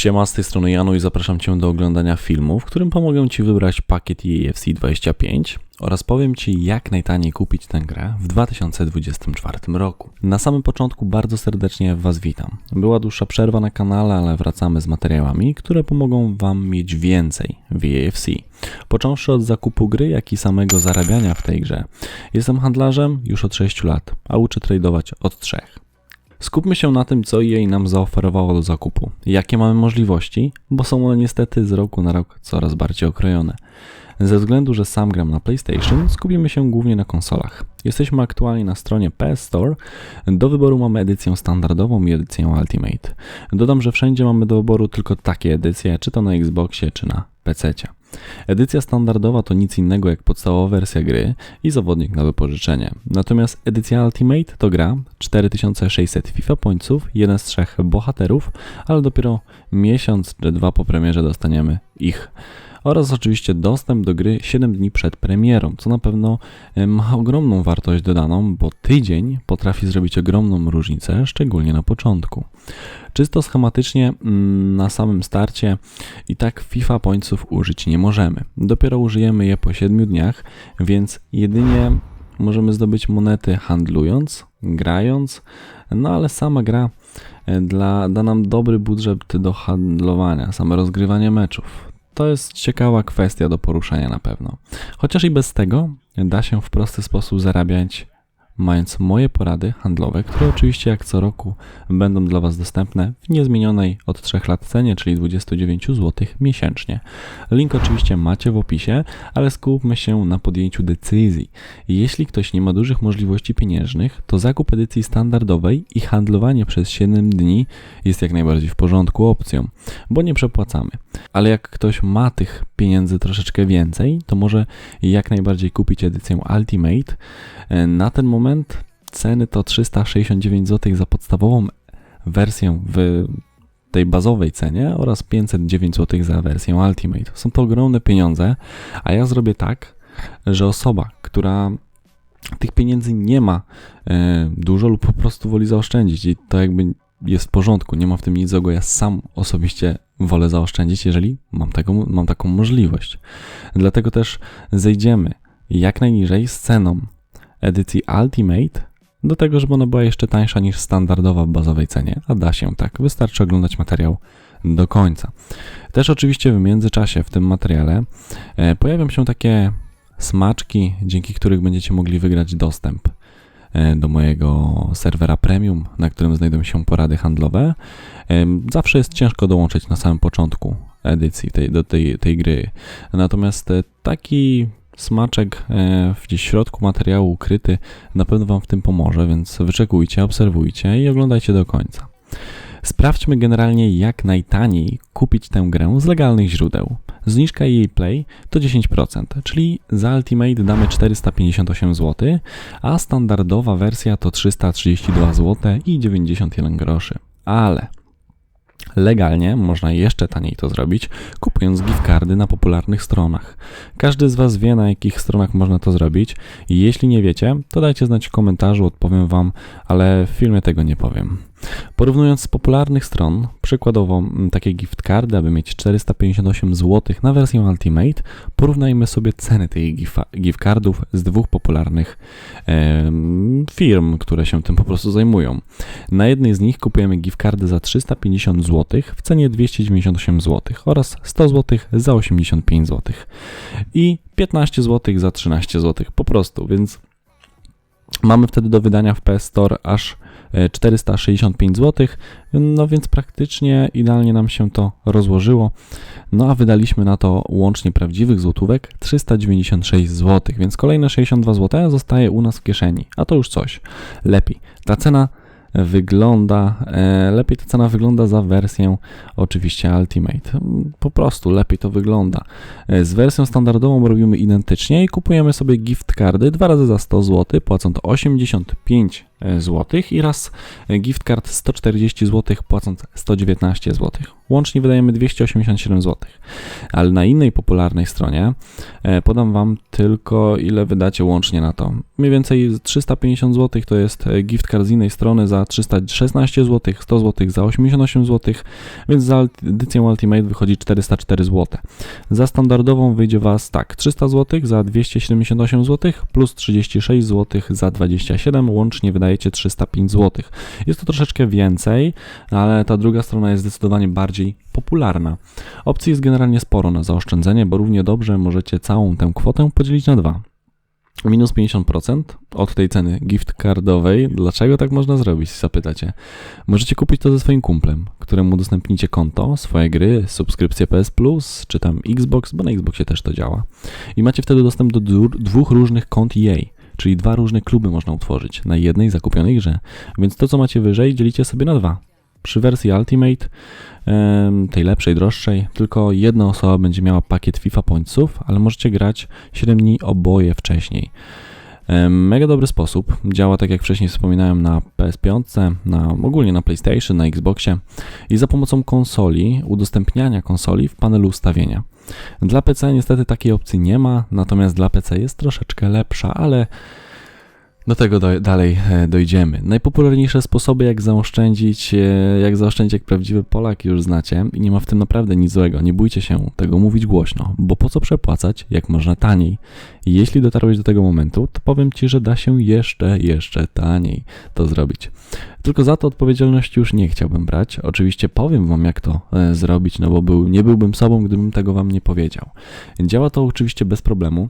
Siema, z tej strony Janu i zapraszam Cię do oglądania filmu, w którym pomogę Ci wybrać pakiet EAFC 25 oraz powiem Ci, jak najtaniej kupić tę grę w 2024 roku. Na samym początku bardzo serdecznie Was witam. Była dłuższa przerwa na kanale, ale wracamy z materiałami, które pomogą Wam mieć więcej w EAFC. Począwszy od zakupu gry, jak i samego zarabiania w tej grze. Jestem handlarzem już od 6 lat, a uczę tradować od 3. Skupmy się na tym, co jej nam zaoferowało do zakupu, jakie mamy możliwości, bo są one niestety z roku na rok coraz bardziej okrojone. Ze względu, że sam gram na PlayStation, skupimy się głównie na konsolach. Jesteśmy aktualnie na stronie PS Store. Do wyboru mamy edycję standardową i edycję Ultimate. Dodam, że wszędzie mamy do wyboru tylko takie edycje, czy to na Xboxie, czy na PC. Edycja standardowa to nic innego jak podstawowa wersja gry i zawodnik na wypożyczenie. Natomiast edycja Ultimate to gra 4600 FIFA pońców, jeden z trzech bohaterów, ale dopiero miesiąc czy dwa po premierze dostaniemy ich oraz oczywiście dostęp do gry 7 dni przed premierą, co na pewno e, ma ogromną wartość dodaną, bo tydzień potrafi zrobić ogromną różnicę, szczególnie na początku. Czysto schematycznie mm, na samym starcie i tak FIFA pońców użyć nie możemy. Dopiero użyjemy je po 7 dniach, więc jedynie możemy zdobyć monety handlując, grając, no ale sama gra e, dla, da nam dobry budżet do handlowania, same rozgrywanie meczów to jest ciekawa kwestia do poruszenia na pewno. Chociaż i bez tego da się w prosty sposób zarabiać mając moje porady handlowe, które oczywiście jak co roku będą dla Was dostępne w niezmienionej od 3 lat cenie, czyli 29 zł miesięcznie. Link oczywiście macie w opisie, ale skupmy się na podjęciu decyzji. Jeśli ktoś nie ma dużych możliwości pieniężnych, to zakup edycji standardowej i handlowanie przez 7 dni jest jak najbardziej w porządku opcją, bo nie przepłacamy. Ale jak ktoś ma tych pieniędzy troszeczkę więcej, to może jak najbardziej kupić edycję Ultimate. Na ten moment ceny to 369 zł za podstawową wersję w tej bazowej cenie oraz 509 zł za wersję Ultimate. Są to ogromne pieniądze, a ja zrobię tak, że osoba, która tych pieniędzy nie ma e, dużo lub po prostu woli zaoszczędzić i to jakby jest w porządku, nie ma w tym nic złego, ja sam osobiście wolę zaoszczędzić, jeżeli mam, taką, mam taką możliwość. Dlatego też zejdziemy jak najniżej z ceną edycji Ultimate do tego, żeby ona była jeszcze tańsza niż standardowa w bazowej cenie, a da się tak. Wystarczy oglądać materiał do końca. Też oczywiście w międzyczasie w tym materiale e, pojawią się takie smaczki, dzięki których będziecie mogli wygrać dostęp e, do mojego serwera premium, na którym znajdą się porady handlowe. E, zawsze jest ciężko dołączyć na samym początku edycji tej, do tej, tej gry. Natomiast taki smaczek e, w gdzieś środku materiału ukryty na pewno Wam w tym pomoże, więc wyczekujcie, obserwujcie i oglądajcie do końca. Sprawdźmy generalnie jak najtaniej kupić tę grę z legalnych źródeł. Zniżka EA Play to 10%, czyli za Ultimate damy 458 zł, a standardowa wersja to 332 zł i 91 groszy. Ale Legalnie można jeszcze taniej to zrobić, kupując gift cardy na popularnych stronach. Każdy z Was wie, na jakich stronach można to zrobić. Jeśli nie wiecie, to dajcie znać w komentarzu, odpowiem Wam, ale w filmie tego nie powiem. Porównując z popularnych stron, przykładowo mm, takie gift cardy, aby mieć 458 zł na wersję Ultimate, porównajmy sobie ceny tych gift cardów z dwóch popularnych e, firm, które się tym po prostu zajmują. Na jednej z nich kupujemy gift cardy za 350 zł w cenie 298 zł oraz 100 zł za 85 zł i 15 zł za 13 zł po prostu, więc mamy wtedy do wydania w PS Store aż 465 zł, no więc praktycznie idealnie nam się to rozłożyło. No a wydaliśmy na to łącznie prawdziwych złotówek 396 zł, więc kolejne 62 zł zostaje u nas w kieszeni, a to już coś. Lepiej. Ta cena wygląda, e, lepiej ta cena wygląda za wersję oczywiście Ultimate. Po prostu lepiej to wygląda. E, z wersją standardową robimy identycznie i kupujemy sobie gift cardy dwa razy za 100 zł, płacąc 85 zł i raz gift card 140 zł płacąc 119 zł. Łącznie wydajemy 287 zł. Ale na innej popularnej stronie e, podam Wam tylko ile wydacie łącznie na to. Mniej więcej 350 zł to jest e, gift card z innej strony za 316 zł, 100 zł za 88 zł, więc za edycję Ultimate wychodzi 404 zł. Za standardową wyjdzie Was tak, 300 zł za 278 zł plus 36 zł za 27, łącznie wydajecie 305 zł. Jest to troszeczkę więcej, ale ta druga strona jest zdecydowanie bardziej popularna. Opcji jest generalnie sporo na zaoszczędzenie, bo równie dobrze możecie całą tę kwotę podzielić na dwa. Minus 50% od tej ceny gift cardowej. Dlaczego tak można zrobić? Zapytacie. Możecie kupić to ze swoim kumplem, któremu udostępnicie konto, swoje gry, subskrypcję PS Plus, czy tam Xbox, bo na Xboxie też to działa. I macie wtedy dostęp do dwóch różnych kont EA, czyli dwa różne kluby można utworzyć na jednej zakupionej grze. Więc to, co macie wyżej, dzielicie sobie na dwa. Przy wersji Ultimate, tej lepszej, droższej, tylko jedna osoba będzie miała pakiet FIFA Pointsów, ale możecie grać 7 dni oboje wcześniej. Mega dobry sposób. Działa tak jak wcześniej wspominałem na PS5, na, ogólnie na PlayStation, na Xboxie i za pomocą konsoli, udostępniania konsoli w panelu ustawienia. Dla PC niestety takiej opcji nie ma, natomiast dla PC jest troszeczkę lepsza, ale do tego do, dalej e, dojdziemy. Najpopularniejsze sposoby, jak zaoszczędzić, e, jak zaoszczędzić jak prawdziwy Polak, już znacie i nie ma w tym naprawdę nic złego. Nie bójcie się tego mówić głośno, bo po co przepłacać, jak można taniej? Jeśli dotarłeś do tego momentu, to powiem Ci, że da się jeszcze, jeszcze taniej to zrobić. Tylko za to odpowiedzialności już nie chciałbym brać. Oczywiście powiem Wam, jak to e, zrobić, no bo był, nie byłbym sobą, gdybym tego Wam nie powiedział. Działa to oczywiście bez problemu.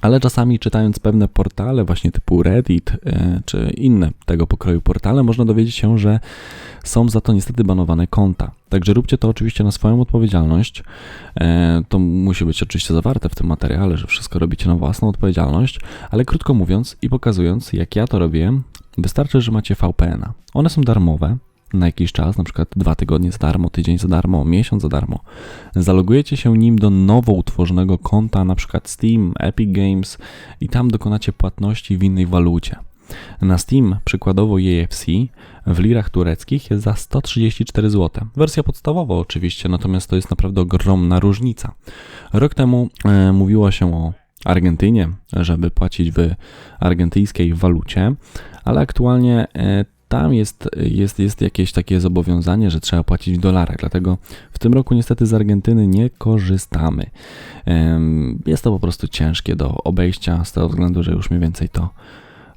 Ale czasami czytając pewne portale, właśnie typu Reddit e, czy inne tego pokroju portale, można dowiedzieć się, że są za to niestety banowane konta. Także róbcie to oczywiście na swoją odpowiedzialność. E, to musi być oczywiście zawarte w tym materiale, że wszystko robicie na własną odpowiedzialność, ale krótko mówiąc i pokazując, jak ja to robię, wystarczy, że macie VPN-a. One są darmowe, na jakiś czas, na przykład dwa tygodnie za darmo, tydzień za darmo, miesiąc za darmo. Zalogujecie się nim do nowo utworzonego konta, na przykład Steam, Epic Games i tam dokonacie płatności w innej walucie. Na Steam przykładowo EFC w lirach tureckich jest za 134 zł. Wersja podstawowa oczywiście, natomiast to jest naprawdę ogromna różnica. Rok temu e, mówiło się o Argentynie, żeby płacić w argentyńskiej walucie, ale aktualnie e, tam jest, jest, jest jakieś takie zobowiązanie, że trzeba płacić w dolarach, dlatego w tym roku niestety z Argentyny nie korzystamy. Jest to po prostu ciężkie do obejścia z tego względu, że już mniej więcej to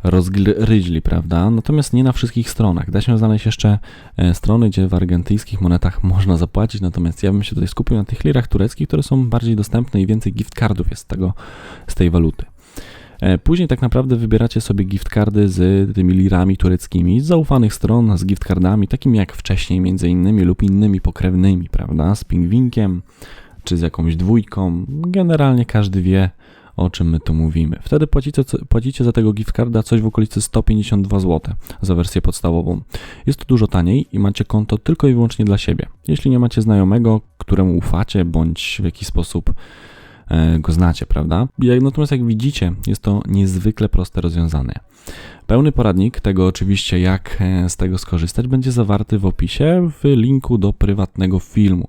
rozgryźli, prawda? Natomiast nie na wszystkich stronach. Da się znaleźć jeszcze e, strony, gdzie w argentyńskich monetach można zapłacić, natomiast ja bym się tutaj skupił na tych lirach tureckich, które są bardziej dostępne i więcej gift cardów jest z, tego, z tej waluty. E, później tak naprawdę wybieracie sobie gift cardy z tymi lirami tureckimi z zaufanych stron, z gift cardami, takimi jak wcześniej między innymi lub innymi pokrewnymi, prawda, z pingwinkiem czy z jakąś dwójką. Generalnie każdy wie, o czym my tu mówimy. Wtedy płacicie, płacicie za tego gift carda coś w okolicy 152 zł za wersję podstawową. Jest to dużo taniej i macie konto tylko i wyłącznie dla siebie. Jeśli nie macie znajomego, któremu ufacie, bądź w jakiś sposób go znacie, prawda? Natomiast jak widzicie, jest to niezwykle proste rozwiązanie. Pełny poradnik tego oczywiście, jak e, z tego skorzystać, będzie zawarty w opisie w linku do prywatnego filmu,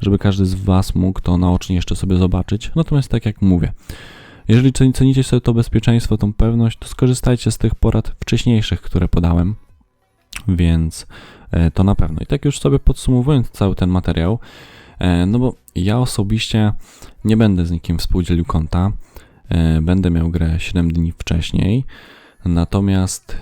żeby każdy z Was mógł to naocznie jeszcze sobie zobaczyć. Natomiast tak jak mówię, jeżeli cenicie sobie to bezpieczeństwo, tą pewność, to skorzystajcie z tych porad wcześniejszych, które podałem, więc e, to na pewno. I tak już sobie podsumowując cały ten materiał, E, no bo ja osobiście nie będę z nikim współdzielił konta. E, będę miał grę 7 dni wcześniej. Natomiast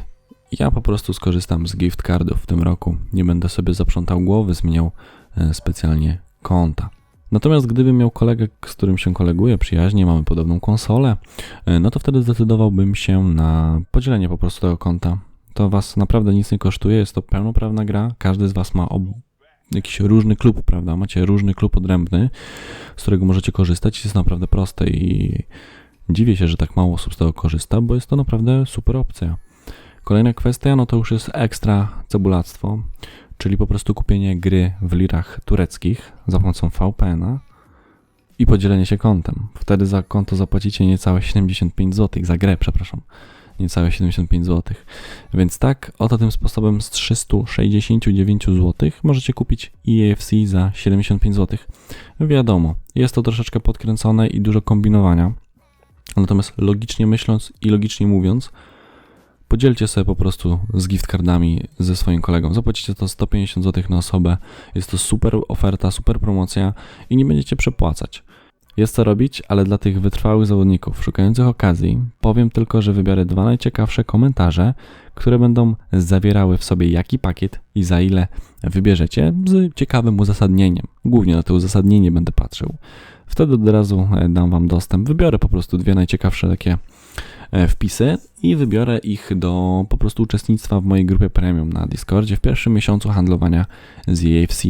ja po prostu skorzystam z gift cardów w tym roku. Nie będę sobie zaprzątał głowy, zmieniał e, specjalnie konta. Natomiast gdybym miał kolegę, z którym się koleguję przyjaźnie, mamy podobną konsolę, no to wtedy zdecydowałbym się na podzielenie po prostu tego konta. To was naprawdę nic nie kosztuje, jest to pełnoprawna gra, każdy z was ma ob jakiś różny klub, prawda? Macie różny klub odrębny, z którego możecie korzystać. Jest naprawdę proste i dziwię się, że tak mało osób z tego korzysta, bo jest to naprawdę super opcja. Kolejna kwestia, no to już jest ekstra cebulactwo, czyli po prostu kupienie gry w lirach tureckich za pomocą VPN-a i podzielenie się kontem. Wtedy za konto zapłacicie niecałe 75 zł, za grę, przepraszam. Niecałe 75 zł. Więc tak, oto tym sposobem z 369 zł możecie kupić EAFC za 75 zł. Wiadomo, jest to troszeczkę podkręcone i dużo kombinowania. Natomiast logicznie myśląc i logicznie mówiąc, podzielcie sobie po prostu z gift cardami ze swoim kolegą. Zapłacicie to 150 zł na osobę. Jest to super oferta, super promocja i nie będziecie przepłacać. Jest co robić, ale dla tych wytrwałych zawodników szukających okazji powiem tylko, że wybiorę dwa najciekawsze komentarze, które będą zawierały w sobie jaki pakiet i za ile wybierzecie z ciekawym uzasadnieniem. Głównie na to uzasadnienie będę patrzył. Wtedy od razu e, dam Wam dostęp. Wybiorę po prostu dwie najciekawsze takie wpisy i wybiorę ich do po prostu uczestnictwa w mojej grupie premium na Discordzie w pierwszym miesiącu handlowania z EAFC.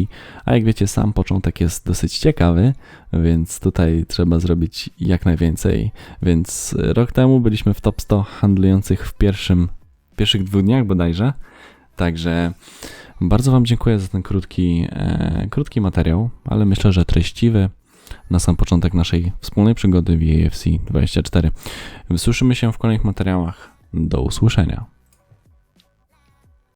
A jak wiecie, sam początek jest dosyć ciekawy, więc tutaj trzeba zrobić jak najwięcej. Więc rok temu byliśmy w top 100 handlujących w pierwszym, pierwszych dwóch dniach bodajże. Także bardzo Wam dziękuję za ten krótki, e, krótki materiał, ale myślę, że treściwy na sam początek naszej wspólnej przygody w EAFC 24. Słyszymy się w kolejnych materiałach. Do usłyszenia.